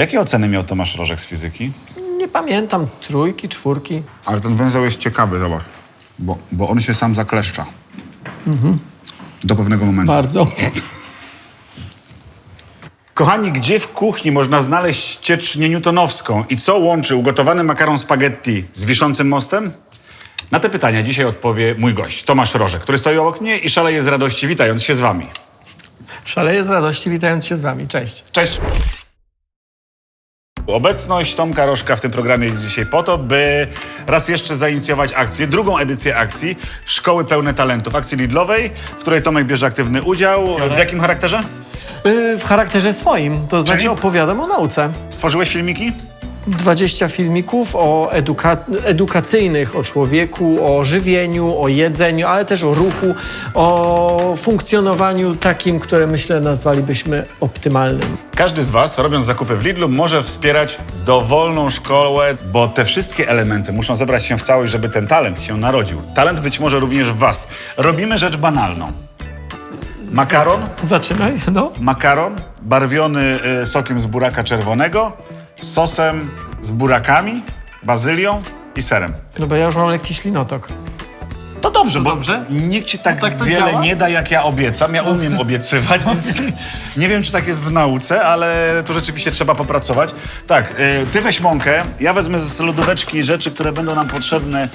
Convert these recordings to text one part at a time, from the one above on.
Jakie oceny miał Tomasz Rożek z fizyki? Nie pamiętam, trójki, czwórki. Ale ten węzeł jest ciekawy, zobacz. Bo, bo on się sam zakleszcza. Do pewnego momentu. Bardzo. Kochani, gdzie w kuchni można znaleźć ściecznię newtonowską i co łączy ugotowany makaron spaghetti z wiszącym mostem? Na te pytania dzisiaj odpowie mój gość, Tomasz Rożek, który stoi obok mnie i szaleje z radości, witając się z wami. Szaleję z radości, witając się z wami. Cześć. Cześć. Obecność Tomka Rożka w tym programie jest dzisiaj po to, by raz jeszcze zainicjować akcję, drugą edycję akcji Szkoły Pełne Talentów, akcji Lidlowej, w której Tomek bierze aktywny udział. W jakim charakterze? Yy, w charakterze swoim, to znaczy Czyli? opowiadam o nauce. Stworzyłeś filmiki? 20 filmików o eduka- edukacyjnych, o człowieku, o żywieniu, o jedzeniu, ale też o ruchu, o funkcjonowaniu takim, które myślę nazwalibyśmy optymalnym. Każdy z Was, robiąc zakupy w Lidlu, może wspierać dowolną szkołę, bo te wszystkie elementy muszą zebrać się w całość, żeby ten talent się narodził. Talent być może również w Was. Robimy rzecz banalną. Makaron, Zaczynaj, no. makaron barwiony y, sokiem z buraka czerwonego, sosem z burakami, bazylią i serem. No bo ja już mam lekki ślinotok. To dobrze, bo dobrze? nikt ci tak, tak to wiele działa? nie da, jak ja obiecam. Ja umiem obiecywać, więc nie wiem, czy tak jest w nauce, ale tu rzeczywiście trzeba popracować. Tak, y, ty weź mąkę, ja wezmę z lodóweczki rzeczy, które będą nam potrzebne.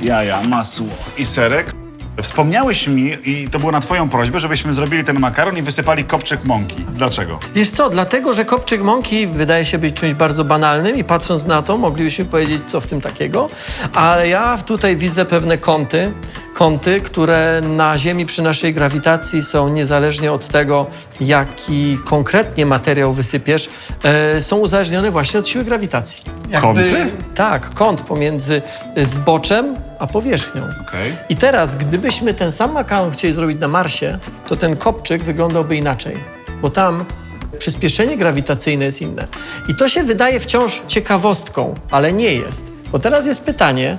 Jaja, masło i serek. Wspomniałeś mi, i to było na twoją prośbę, żebyśmy zrobili ten makaron i wysypali kopczyk mąki. Dlaczego? Wiesz co, dlatego, że kopczyk mąki wydaje się być czymś bardzo banalnym i patrząc na to moglibyśmy powiedzieć, co w tym takiego, ale ja tutaj widzę pewne kąty, kąty, które na Ziemi przy naszej grawitacji są niezależnie od tego, jaki konkretnie materiał wysypiesz, e, są uzależnione właśnie od siły grawitacji. Kąty? Tak, kąt pomiędzy zboczem a powierzchnią. Okej. I teraz, gdybyśmy ten sam makaron chcieli zrobić na Marsie, to ten kopczyk wyglądałby inaczej, bo tam przyspieszenie grawitacyjne jest inne. I to się wydaje wciąż ciekawostką, ale nie jest. Bo teraz jest pytanie,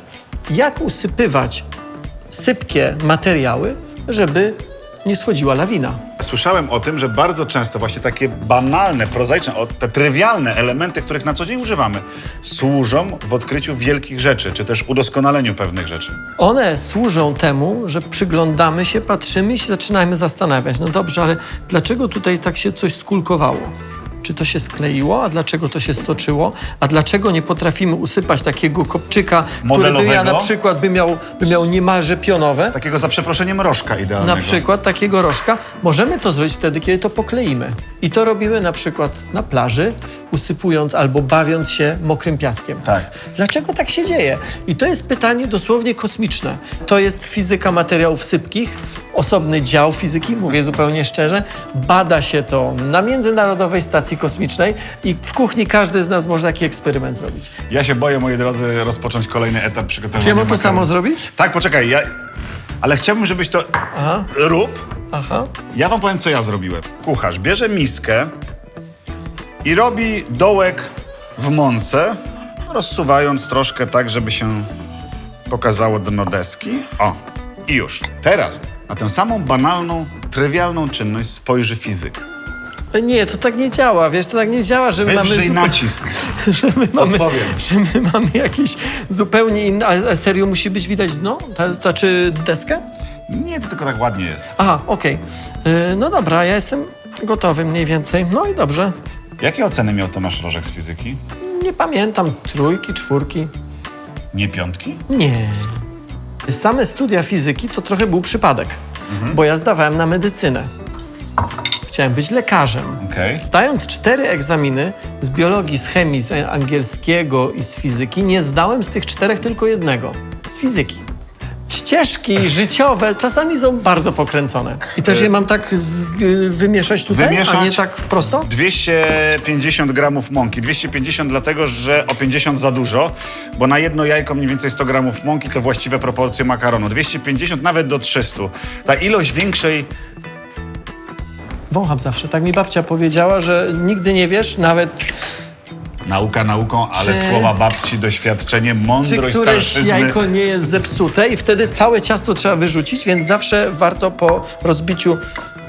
jak usypywać sypkie materiały, żeby nie schodziła lawina. Słyszałem o tym, że bardzo często właśnie takie banalne, prozaiczne, o, te trywialne elementy, których na co dzień używamy, służą w odkryciu wielkich rzeczy, czy też udoskonaleniu pewnych rzeczy. One służą temu, że przyglądamy się, patrzymy i się zaczynamy zastanawiać. No dobrze, ale dlaczego tutaj tak się coś skulkowało? Czy to się skleiło, a dlaczego to się stoczyło? A dlaczego nie potrafimy usypać takiego kopczyka, który by ja na przykład by miał, by miał niemalże pionowe? Takiego za przeproszeniem rożka idealnego. Na przykład takiego rożka możemy to zrobić wtedy, kiedy to pokleimy. I to robimy na przykład na plaży, usypując albo bawiąc się mokrym piaskiem. Tak. Dlaczego tak się dzieje? I to jest pytanie dosłownie kosmiczne. To jest fizyka materiałów sypkich, osobny dział fizyki, mówię zupełnie szczerze. Bada się to na Międzynarodowej Stacji Kosmicznej i w kuchni każdy z nas może taki eksperyment zrobić. Ja się boję, moi drodzy, rozpocząć kolejny etap przygotowania Czy ja mam to samo zrobić? Tak, poczekaj, ja... Ale chciałbym, żebyś to... Aha. Rób. Aha. Ja wam powiem, co ja zrobiłem. Kucharz bierze miskę i robi dołek w mące, rozsuwając troszkę tak, żeby się pokazało dno deski. O, i już. Teraz na tę samą banalną, trywialną czynność spojrzy fizyk. Nie, to tak nie działa, wiesz, to tak nie działa, że my mamy... Nacisk. że my mamy, Odpowiem. że my mamy jakieś zupełnie. Ale ale serio musi być widać dno? To znaczy deskę? Nie, to tylko tak ładnie jest. Aha, okej. Yy, no dobra, ja jestem gotowy mniej więcej. No i dobrze. Jakie oceny miał Tomasz Rożek z fizyki? Nie pamiętam, trójki, czwórki. Nie piątki? Nie. Same studia fizyki to trochę był przypadek, bo ja zdawałem na medycynę. Chciałem być lekarzem. Okej. Zdając cztery egzaminy z biologii, z chemii, z angielskiego i z fizyki, nie zdałem z tych czterech tylko jednego. Z fizyki. Ścieżki życiowe czasami są bardzo pokręcone. I też je mam tak z, y, wymieszać tutaj, a nie Wymieszać? tak prosto? 250 gramów mąki. 250 dlatego, że o 50 za dużo, bo na jedno jajko mniej więcej 100 gramów mąki to właściwe proporcje makaronu. 250 nawet do 300. Ta ilość większej Wącham zawsze. Tak mi babcia powiedziała, że nigdy nie wiesz, nawet nauka nauką, ale Czy- słowa babci, doświadczenie, czy mądrość któreś starszyzny. jajko nie jest zepsute i wtedy całe ciasto trzeba wyrzucić, więc zawsze warto po rozbiciu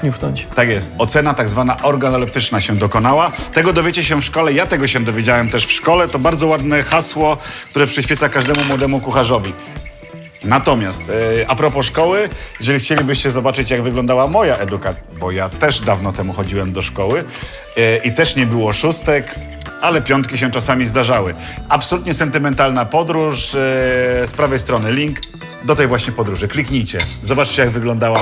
niuchnąć. Tak jest. Ocena tak zwana organoleptyczna się dokonała. Tego dowiecie się w szkole. Ja tego się dowiedziałem też w szkole. To bardzo ładne hasło, które przyświeca każdemu młodemu kucharzowi. Natomiast e, a propos szkoły, jeżeli chcielibyście zobaczyć, jak wyglądała moja edukacja, bo ja też dawno temu chodziłem do szkoły e, i też nie było szóstek, ale piątki się czasami zdarzały. Absolutnie sentymentalna podróż. E, z prawej strony link do tej właśnie podróży. Kliknijcie. Zobaczcie, jak wyglądała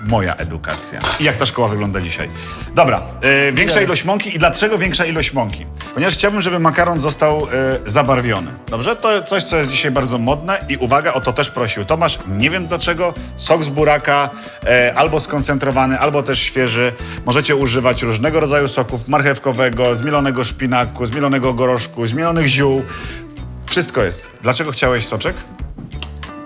moja edukacja. I jak ta szkoła wygląda dzisiaj. Dobra, e, większa ilość mąki i dlaczego większa ilość mąki? Ponieważ chciałbym, żeby makaron został e, zabarwiony. Dobrze? To coś, co jest dzisiaj bardzo modne i uwaga, o to też prosił Tomasz. Nie wiem dlaczego, sok z buraka, e, albo skoncentrowany, albo też świeży. Możecie używać różnego rodzaju soków, marchewkowego, zmielonego szpinaku, zmielonego goroszku, zmielonych ziół. Wszystko jest. Dlaczego chciałeś soczek?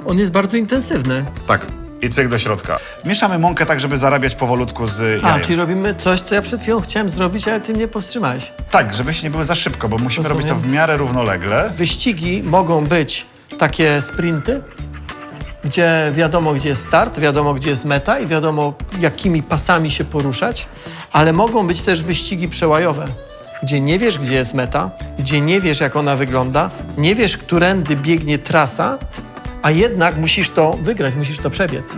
On jest bardzo intensywny. Tak. I cyk do środka. Mieszamy mąkę tak, żeby zarabiać powolutku z A, jajem. czyli robimy coś, co ja przed chwilą chciałem zrobić, ale ty mnie powstrzymałeś. Tak, żebyście nie były za szybko, bo musimy Rozumiem. robić to w miarę równolegle. Wyścigi mogą być takie sprinty, gdzie wiadomo, gdzie jest start, wiadomo, gdzie jest meta i wiadomo, jakimi pasami się poruszać, ale mogą być też wyścigi przełajowe, gdzie nie wiesz, gdzie jest meta, gdzie nie wiesz, jak ona wygląda, nie wiesz, którędy biegnie trasa, a jednak musisz to wygrać, musisz to przebiec.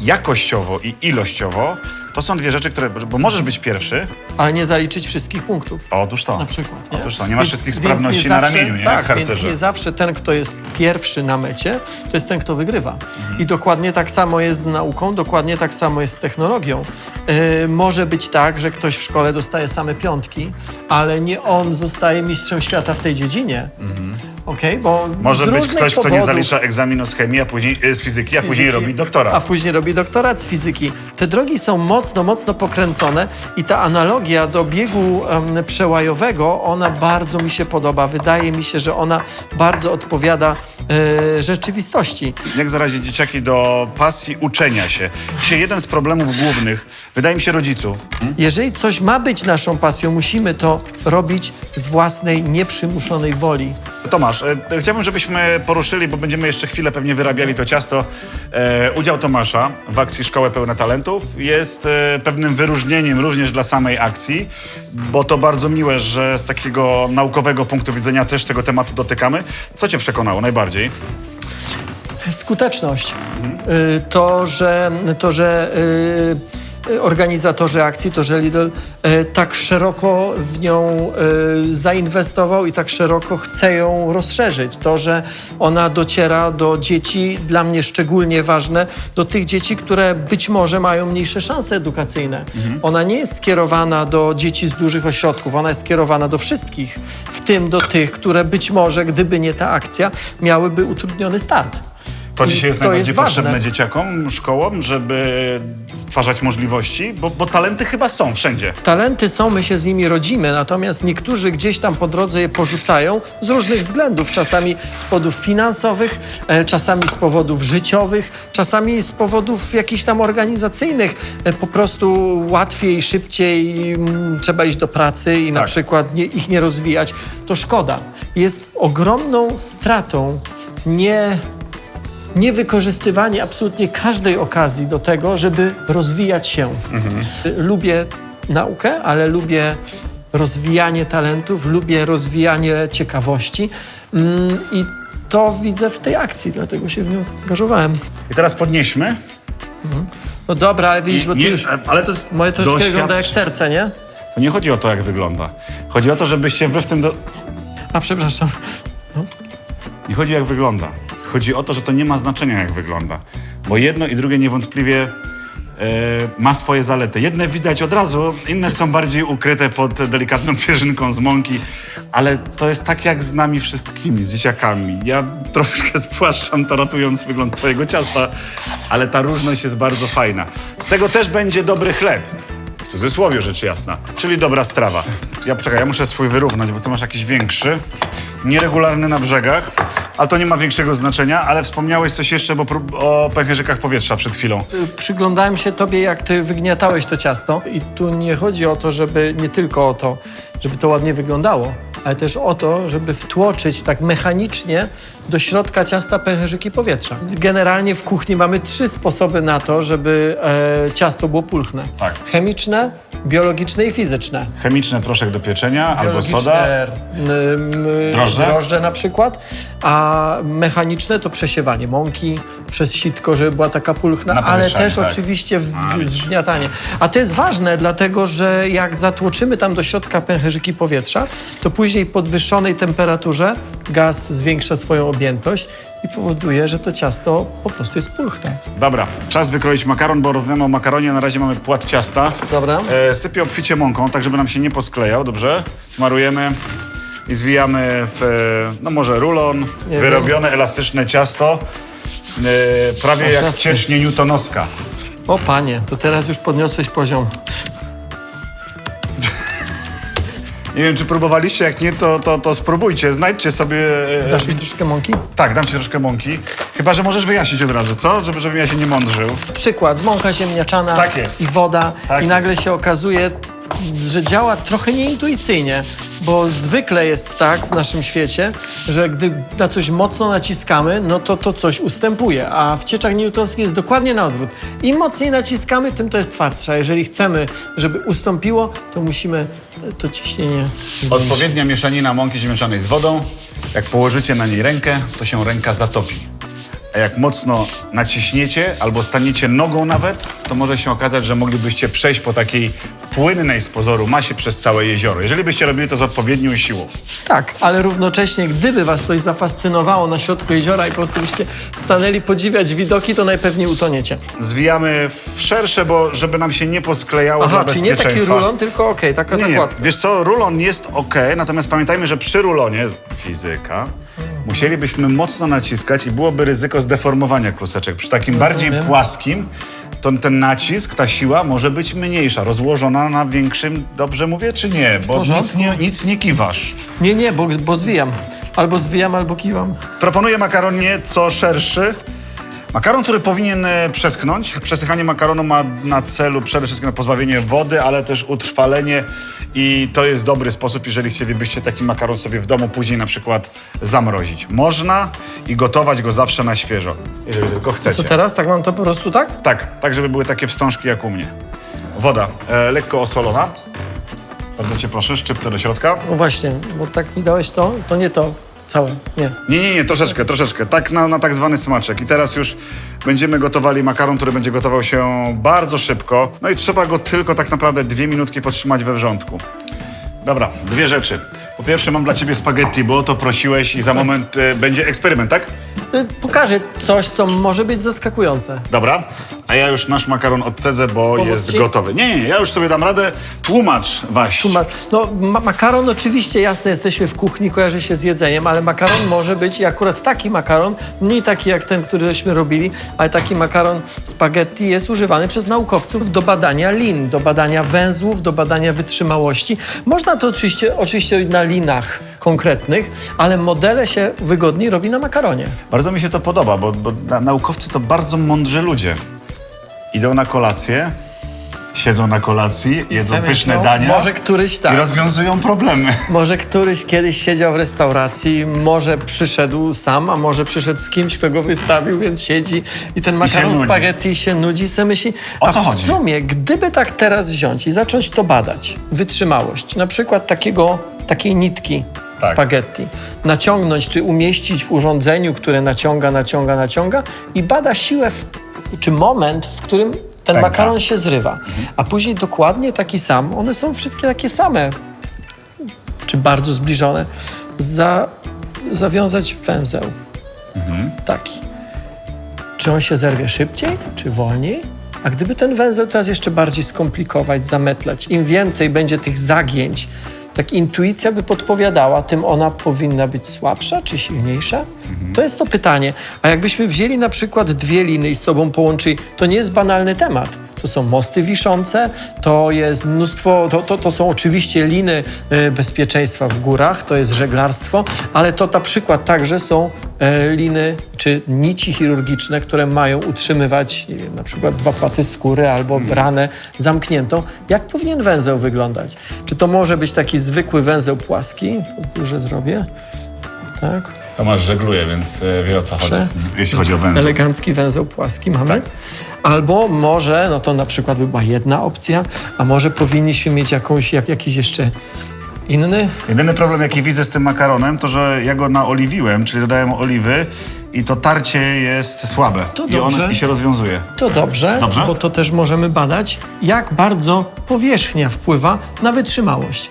Jakościowo i ilościowo to są dwie rzeczy, które. Bo możesz być pierwszy. Ale nie zaliczyć wszystkich punktów. Otóż to. Na przykład. Nie? Otóż to. Nie masz Więc- wszystkich sprawności na zawsze- ramieniu, nie? Tak, harcerze. więc nie zawsze ten, kto jest pierwszy na mecie, to jest ten, kto wygrywa. Mhm. I dokładnie tak samo jest z nauką, dokładnie tak samo jest z technologią. Yy, może być tak, że ktoś w szkole dostaje same piątki, ale nie on zostaje mistrzem świata w tej dziedzinie. Okej, bo. Może z być różnych ktoś, kto nie powodów- zalicza egzaminu z chemii, a później, e, z fizyki, a później fizyki, robi doktora. A później robi doktorat z fizyki. Te drogi są mocno, mocno pokręcone i ta analogia do biegu em, przełajowego, ona bardzo mi się podoba. Wydaje mi się, że ona bardzo odpowiada e, rzeczywistości. Jak zarazić dzieciaki do pasji uczenia się? Dzisiaj jeden z problemów głównych, wydaje mi się, rodziców. Jeżeli coś ma być naszą pasją, musimy to robić z własnej, nieprzymuszonej woli. Tomasz, e, chciałbym, żebyśmy poruszyli, bo będziemy jeszcze chwilę pewnie wyrabiali to ciasto. E, udział Tomasza w akcji Szkołę Pełne Talentów jest e, pewnym wyróżnieniem również dla samej akcji, bo to bardzo miłe, że z takiego naukowego punktu widzenia też tego tematu dotykamy. Co cię przekonało najbardziej? Skuteczność. To, że, to, że organizatorzy akcji, to, że Lidl y, tak szeroko w nią y, zainwestował i tak szeroko chce ją rozszerzyć. To, że ona dociera do dzieci, dla mnie szczególnie ważne, do tych dzieci, które być może mają mniejsze szanse edukacyjne. Ona nie jest skierowana do dzieci z dużych ośrodków, ona jest skierowana do wszystkich, w tym do tych, które być może, gdyby nie ta akcja, miałyby utrudniony start. To dzisiaj jest to najbardziej jest ważne. potrzebne dzieciakom, szkołom, żeby stwarzać możliwości, bo, bo talenty chyba są wszędzie. Talenty są, my się z nimi rodzimy, natomiast niektórzy gdzieś tam po drodze je porzucają z różnych względów. Czasami z powodów finansowych, e, czasami z powodów życiowych, czasami z powodów jakichś tam organizacyjnych. E, Po prostu łatwiej, szybciej mm, trzeba iść do pracy i na Tak. przykład nie, ich nie rozwijać. To szkoda. Jest ogromną stratą nie niewykorzystywanie absolutnie każdej okazji do tego, żeby rozwijać się. Lubię naukę, ale lubię rozwijanie talentów, lubię rozwijanie ciekawości Mm, i to widzę w tej akcji, dlatego się w nią zaangażowałem. I teraz podnieśmy. No dobra, ale widzisz, bo ty Nie, już... ale to jest Moje troszkę wygląda jak serce, nie? To nie chodzi o to, jak wygląda. Chodzi o to, żebyście wy w tym... Do... A przepraszam. Nie chodzi jak wygląda. Chodzi o to, że to nie ma znaczenia jak wygląda. Bo jedno i drugie niewątpliwie e, ma swoje zalety. Jedne widać od razu, inne są bardziej ukryte pod delikatną pierzynką z mąki. Ale to jest tak jak z nami wszystkimi, z dzieciakami. Ja troszkę spłaszczam to ratując wygląd twojego ciasta, ale ta różność jest bardzo fajna. Z tego też będzie dobry chleb. Cudzysłowie rzecz jasna. Czyli dobra strawa. Ja czekaj, ja muszę swój wyrównać, bo ty masz jakiś większy. Nieregularny na brzegach, ale to nie ma większego znaczenia, ale wspomniałeś coś jeszcze bo o pęcherzykach powietrza przed chwilą. Przyglądałem się tobie, jak ty wygniatałeś to ciasto i tu nie chodzi o to, żeby nie tylko o to, żeby to ładnie wyglądało, ale też o to, żeby wtłoczyć tak mechanicznie do środka ciasta pęcherzyki powietrza. Generalnie w kuchni mamy trzy sposoby na to, żeby e, ciasto było pulchne. Tak. Chemiczne, biologiczne i fizyczne. Chemiczny proszek do pieczenia albo soda. ym, Drożdże? drożdże na przykład, a mechaniczne to przesiewanie mąki przez sitko, żeby była taka pulchna, Na ale powieszanie, też tak. oczywiście w, A, widzisz. zgniatanie. A to jest ważne, dlatego że jak zatłoczymy tam do środka pęcherzyki powietrza, to później podwyższonej temperaturze gaz zwiększa swoją objętość i powoduje, że to ciasto po prostu jest pulchne. Dobra, czas wykroić makaron, bo rozmawiamy o makaronie. Na razie mamy płat ciasta. Dobra. E, sypię obficie mąką, tak żeby nam się nie posklejał, dobrze? Smarujemy i zwijamy w, e, no może rulon, Nie wyrobione elastyczne ciasto. E, prawie Masz jak rację. ciecznie Newtonowska. O panie, to teraz już podniosłeś poziom. Nie wiem, czy próbowaliście, jak nie, to, to, to spróbujcie. Znajdźcie sobie... e, Dasz mi troszkę mąki? Tak, dam ci troszkę mąki. Chyba, że możesz wyjaśnić od razu, co? Żeby, żebym ja się nie mądrzył. Przykład, mąka ziemniaczana Tak jest. i woda Tak i nagle się okazuje, że działa trochę nieintuicyjnie, bo zwykle jest tak w naszym świecie, że gdy na coś mocno naciskamy, no to to coś ustępuje, a w cieczach newtonskich jest dokładnie na odwrót. Im mocniej naciskamy, tym to jest twardsze. A jeżeli chcemy, żeby ustąpiło, to musimy to ciśnienie zmniejszyć. Odpowiednia mieszanina mąki zmieszanej z wodą. Jak położycie na niej rękę, to się ręka zatopi. A jak mocno naciśniecie albo staniecie nogą nawet, to może się okazać, że moglibyście przejść po takiej płynnej z pozoru masie przez całe jezioro. Jeżeli byście robili to z odpowiednią siłą. Tak, ale równocześnie, gdyby was coś zafascynowało na środku jeziora i po prostu byście stanęli podziwiać widoki, to najpewniej utoniecie. Zwijamy w szersze, bo żeby nam się nie posklejało Aha, dla czyli nie taki rulon, tylko okej, taka Nie, nie. zakładka. Wiesz co, rulon jest ok, natomiast pamiętajmy, że przy rulonie, fizyka, musielibyśmy mocno naciskać i byłoby ryzyko zdeformowania kluseczek. Przy takim bardziej płaskim, to ten nacisk, ta siła może być mniejsza, rozłożona na większym, dobrze mówię, czy nie? Bo nic nie, nic nie kiwasz. Nie, nie, bo, bo zwijam. Albo zwijam, albo kiwam. Proponuję makaron nieco szerszy. Makaron, który powinien e, przeschnąć. Przesychanie makaronu ma na celu przede wszystkim pozbawienie wody, ale też utrwalenie i to jest dobry sposób, jeżeli chcielibyście taki makaron sobie w domu później na przykład zamrozić. Można i gotować go zawsze na świeżo, jeżeli tylko Co chcecie. teraz? Tak mam to po prostu tak? Tak, tak żeby były takie wstążki jak u mnie. Woda e, lekko osolona. Bardzo cię proszę, szczyptę do środka. No właśnie, bo tak mi dałeś to, to nie to całe, nie. Nie, nie, nie, troszeczkę, troszeczkę. Tak na, na tak zwany smaczek. I teraz już będziemy gotowali makaron, który będzie gotował się bardzo szybko. No i trzeba go tylko tak naprawdę dwie minutki podtrzymać we wrzątku. Dobra, dwie rzeczy. Po pierwsze mam dla ciebie spaghetti, bo o to prosiłeś i za moment y, będzie eksperyment, tak? Y, Pokażę coś, co może być zaskakujące. Dobra, a ja już nasz makaron odcedzę, bo Pomóc jest ci? gotowy. Nie, nie, ja już sobie dam radę. Tłumacz, Waś. Ma- No, ma makaron oczywiście, jasne, jesteśmy w kuchni, kojarzy się z jedzeniem, ale makaron może być i akurat taki makaron, nie taki jak ten, który żeśmy robili, ale taki makaron spaghetti jest używany przez naukowców do badania lin, do badania węzłów, do badania wytrzymałości. Można to oczywiście, oczywiście na linach konkretnych, ale modele się wygodniej robi na makaronie. Bardzo mi się to podoba, bo, bo na, naukowcy to bardzo mądrzy ludzie. Idą na kolację, siedzą na kolacji, jedzą pyszne myślą, dania Może któryś i tak. rozwiązują problemy. Może któryś kiedyś siedział w restauracji, może przyszedł sam, a może przyszedł z kimś, kto go wystawił, więc siedzi i ten makaron nudzi. spaghetti się nudzi, se myśli. O a co w chodzi? sumie, gdyby tak teraz wziąć i zacząć to badać, wytrzymałość, na przykład takiego, takiej nitki Tak. spaghetti, naciągnąć czy umieścić w urządzeniu, które naciąga, naciąga, naciąga i bada siłę, w, czy moment, w którym ten Pęka. makaron się zrywa. A później dokładnie taki sam, one są wszystkie takie same, czy bardzo zbliżone, za, zawiązać węzeł. Taki. Czy on się zerwie szybciej, czy wolniej? A gdyby ten węzeł teraz jeszcze bardziej skomplikować, zametlać, im więcej będzie tych zagięć, tak intuicja by podpowiadała, tym ona powinna być słabsza czy silniejsza? To jest to pytanie. A jakbyśmy wzięli na przykład dwie liny i z sobą połączyli, to nie jest banalny temat. To są mosty wiszące, to jest mnóstwo, to, to, to są oczywiście liny e, bezpieczeństwa w górach, to jest żeglarstwo, ale to na przykład także są e, liny czy nici chirurgiczne, które mają utrzymywać nie wiem, na przykład dwa płaty skóry albo ranę zamkniętą. Jak powinien węzeł wyglądać? Czy to może być taki zwykły węzeł płaski? To duże zrobię. Tak. Tomasz żegluje, więc e, wie o co chodzi. Prze- Jeśli chodzi o węzeł. Elegancki węzeł płaski mamy. Tak. Albo może, no to na przykład by była jedna opcja, a może powinniśmy mieć jakąś, jak, jakiś jeszcze inny? Jedyny problem, jaki widzę z tym makaronem, to że ja go naoliwiłem, czyli dodałem oliwy i to tarcie jest słabe. To I, one, dobrze. I się rozwiązuje. To dobrze, Dobrze? bo to też możemy badać, jak bardzo powierzchnia wpływa na wytrzymałość.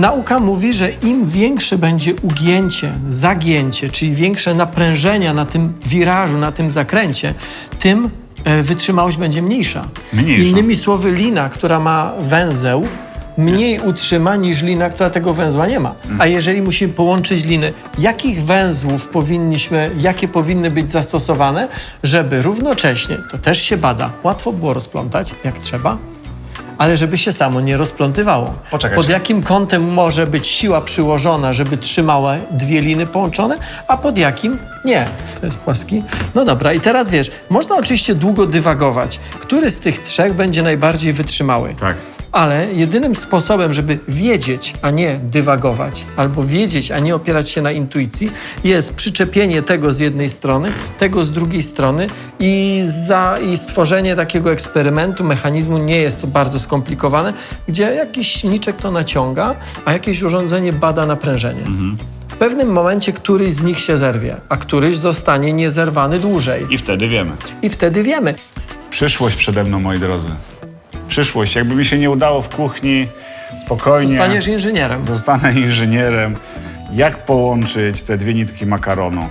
Nauka mówi, że im większe będzie ugięcie, zagięcie, czyli większe naprężenia na tym wirażu, na tym zakręcie, tym e, wytrzymałość będzie mniejsza. Mniejsza. Innymi słowy, lina, która ma węzeł, mniej utrzyma niż lina, która tego węzła nie ma. A jeżeli musimy połączyć liny, jakich węzłów powinniśmy, jakie powinny być zastosowane, żeby równocześnie, to też się bada, łatwo było rozplątać, jak trzeba, ale żeby się samo nie rozplątywało. Poczekaj, Pod jakim kątem może być siła przyłożona, żeby trzymały dwie liny połączone, a pod jakim nie. To jest płaski. No dobra, i teraz wiesz, można oczywiście długo dywagować, który z tych trzech będzie najbardziej wytrzymały. Tak. Ale jedynym sposobem, żeby wiedzieć, a nie dywagować, albo wiedzieć, a nie opierać się na intuicji, jest przyczepienie tego z jednej strony, tego z drugiej strony i, za, i stworzenie takiego eksperymentu, mechanizmu nie jest to bardzo skomplikowane, gdzie jakiś silniczek to naciąga, a jakieś urządzenie bada naprężenie. W pewnym momencie któryś z nich się zerwie, a któryś zostanie niezerwany dłużej. I wtedy wiemy. I wtedy wiemy. Przyszłość przede mną, moi drodzy. Przyszłość. Jakby mi się nie udało w kuchni, spokojnie. Staniesz inżynierem. Zostanę inżynierem. Jak połączyć te dwie nitki makaronu,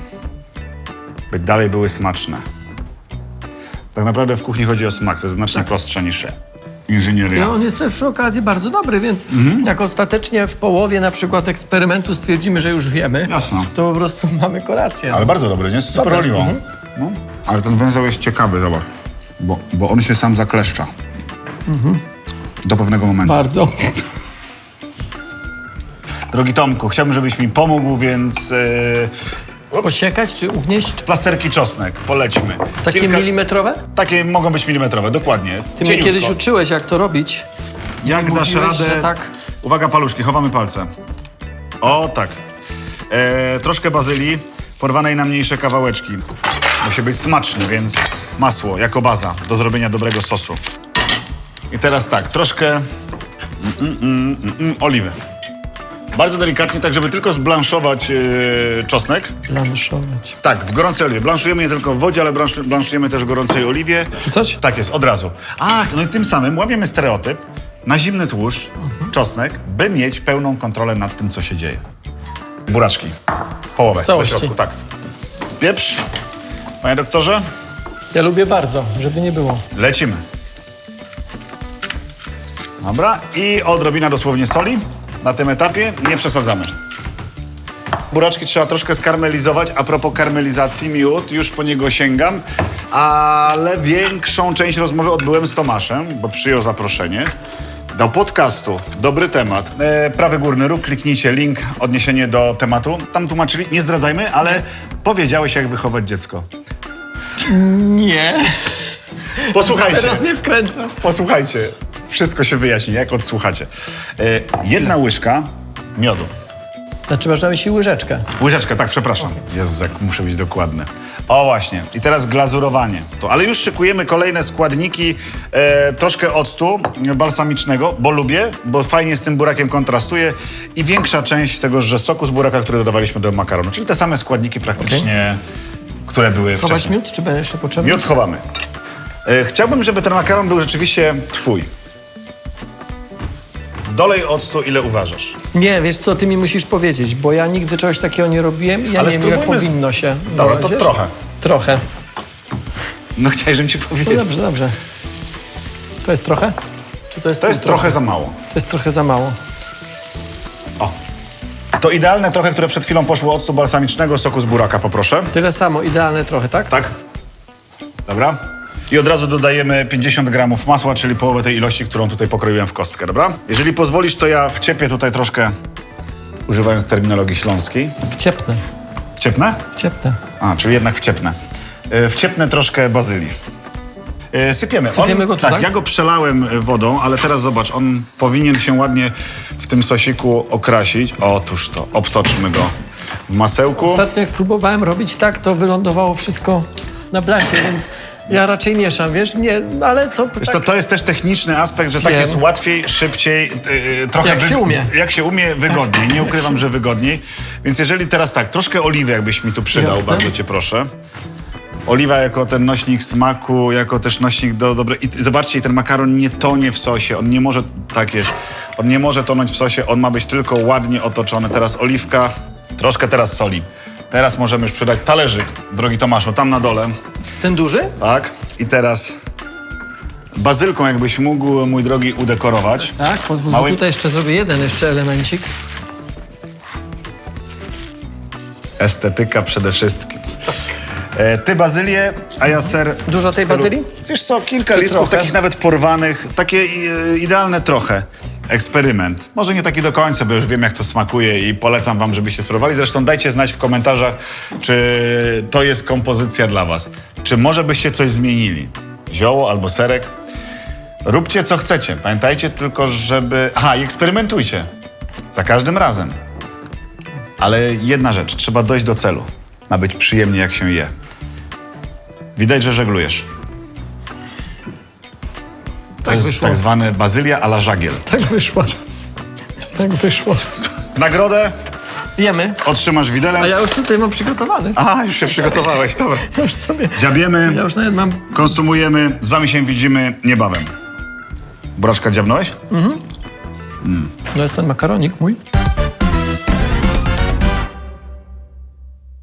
by dalej były smaczne? Tak naprawdę w kuchni chodzi o smak. To jest znacznie prostsze niż inżynieria. No, on jest też przy okazji bardzo dobry, więc Mhm. jak ostatecznie w połowie na przykład eksperymentu stwierdzimy, że już wiemy, to po prostu mamy kolację. Ale bardzo dobry, nie? Super oliwą. Mhm. No. Ale ten węzeł jest ciekawy, zobacz. Bo, bo on się sam zakleszcza. Do pewnego momentu. Bardzo. Drogi Tomku, chciałbym, żebyś mi pomógł, więc... Yy, ups, Posiekać czy ugnieść? Plasterki czosnek, polećmy. takie Kilka- milimetrowe? Takie mogą być milimetrowe, dokładnie. Ty mnie Cieniutko. kiedyś uczyłeś, jak to robić. Jak dasz Mówiłeś, radę... że tak. Uwaga, paluszki, chowamy palce. O, tak. E, troszkę bazylii, porwanej na mniejsze kawałeczki. Musi być smaczny, więc masło jako baza do zrobienia dobrego sosu. I teraz tak, troszkę mm, mm, mm, mm, mm, oliwy. Bardzo delikatnie, tak żeby tylko zblanszować e, czosnek. Blanszować. Tak, w gorącej oliwie. Blanszujemy nie tylko w wodzie, ale blansz, blanszujemy też w gorącej oliwie. Rzucać? Tak jest, od razu. Ach, no i tym samym łamiemy stereotyp na zimny tłuszcz, czosnek, by mieć pełną kontrolę nad tym, co się dzieje. Buraczki. Połowę. W całości. Do środku, tak. Pieprz. Panie doktorze, Ja lubię bardzo, żeby nie było. lecimy. Dobra, i odrobina dosłownie soli. Na tym etapie nie przesadzamy. Buraczki trzeba troszkę skarmelizować. A propos karmelizacji, miód, już po niego sięgam, ale większą część rozmowy odbyłem z Tomaszem, bo przyjął zaproszenie. Do podcastu, dobry temat. E, prawy górny róg, kliknijcie link, odniesienie do tematu. Tam tłumaczyli, nie zdradzajmy, ale powiedziałeś, jak wychować dziecko. Nie. Posłuchajcie. Teraz nie wkręcę. Posłuchajcie, wszystko się wyjaśni, jak odsłuchacie. E, jedna łyżka miodu. Znaczy masz na myśli łyżeczkę. Łyżeczka, tak, przepraszam. Jezu, jak muszę być dokładny. O właśnie. I teraz glazurowanie. To, ale już szykujemy kolejne składniki. E, troszkę octu balsamicznego, bo lubię, bo fajnie z tym burakiem kontrastuje. I większa część tegoże soku z buraka, który dodawaliśmy do makaronu. Czyli te same składniki praktycznie, które były Chować wcześniej. miód, czy będzie jeszcze potrzebny? Miód chowamy. E, chciałbym, żeby ten makaron był rzeczywiście twój. Dolej octu, ile uważasz. Nie, wiesz co, ty mi musisz powiedzieć, bo ja nigdy czegoś takiego nie robiłem i ja Ale nie wiem, jak spróbujmy z- powinno się. Dobra, to wiesz? trochę. Trochę. No chciałem, żebym ci No powiedział. dobrze, dobrze. To jest trochę? Czy to jest To jest pół trochę za mało. To jest trochę za mało. O. To idealne trochę, które przed chwilą poszło octu balsamicznego, soku z buraka, poproszę. Tyle samo, idealne trochę, tak? Tak? Dobra. I od razu dodajemy 50 gramów masła, czyli połowę tej ilości, którą tutaj pokroiłem w kostkę, dobra? Jeżeli pozwolisz, to ja wciepię tutaj troszkę, używając terminologii śląskiej. Wciepnę, Wciepnę? wciepnę. A, czyli jednak wciepnę. E, Wciepnę troszkę bazylii. Sypiemy. Sypiemy go tu, tak, tak? ja go przelałem wodą, ale teraz zobacz, on powinien się ładnie w tym sosiku okrasić. Otóż to, obtoczmy go w masełku. Ostatnio jak próbowałem robić tak, to wylądowało wszystko na blacie, więc ja raczej mieszam, wiesz? Nie, ale to Wiesz tak, co, to jest też techniczny aspekt, że tak Wiem. jest łatwiej, szybciej, yy, trochę... Jak się umie. Jak się umie, wygodniej. Nie ukrywam, że wygodniej. Więc jeżeli teraz tak, troszkę oliwy jakbyś mi tu przydał, Jasne. bardzo cię proszę. Oliwa jako ten nośnik smaku, jako też nośnik do dobrej... I zobaczcie, ten makaron nie tonie w sosie. On nie może, tak jest, on nie może tonąć w sosie, on ma być tylko ładnie otoczony. Teraz oliwka, troszkę teraz soli. Teraz możemy już przydać talerzyk, drogi Tomaszu, tam na dole. Ten duży? Tak. I teraz bazylką jakbyś mógł, mój drogi, udekorować. Tak, pozwól, Mały- tutaj jeszcze zrobię jeden jeszcze elemencik. Estetyka przede wszystkim. E, ty bazylię, a ja ser... Dużo tej stylu- bazylii? Wiesz co, kilka Czy listków, trochę? takich nawet porwanych, takie e, idealne trochę. Eksperyment. Może nie taki do końca, bo już wiem, jak to smakuje i polecam wam, żebyście spróbowali. Zresztą dajcie znać w komentarzach, czy to jest kompozycja dla was. Czy może byście coś zmienili? Zioło albo serek? Róbcie, co chcecie. Pamiętajcie tylko, żeby... Aha, i eksperymentujcie. Za każdym razem. Ale jedna rzecz, trzeba dojść do celu. Ma być przyjemnie, jak się je. Widać, że żeglujesz. Tak jest wyszło. tak zwany bazylia a la żagiel. Tak wyszło. Tak wyszło. Nagrodę Jemy. otrzymasz widelec. A ja już tutaj mam przygotowany. Aha, już się przygotowałeś, dobra. Już sobie. Dziabiemy, Ja już nawet mam. konsumujemy. Z wami się widzimy niebawem. Buraczka dziabnąłeś? No jest ten makaronik mój.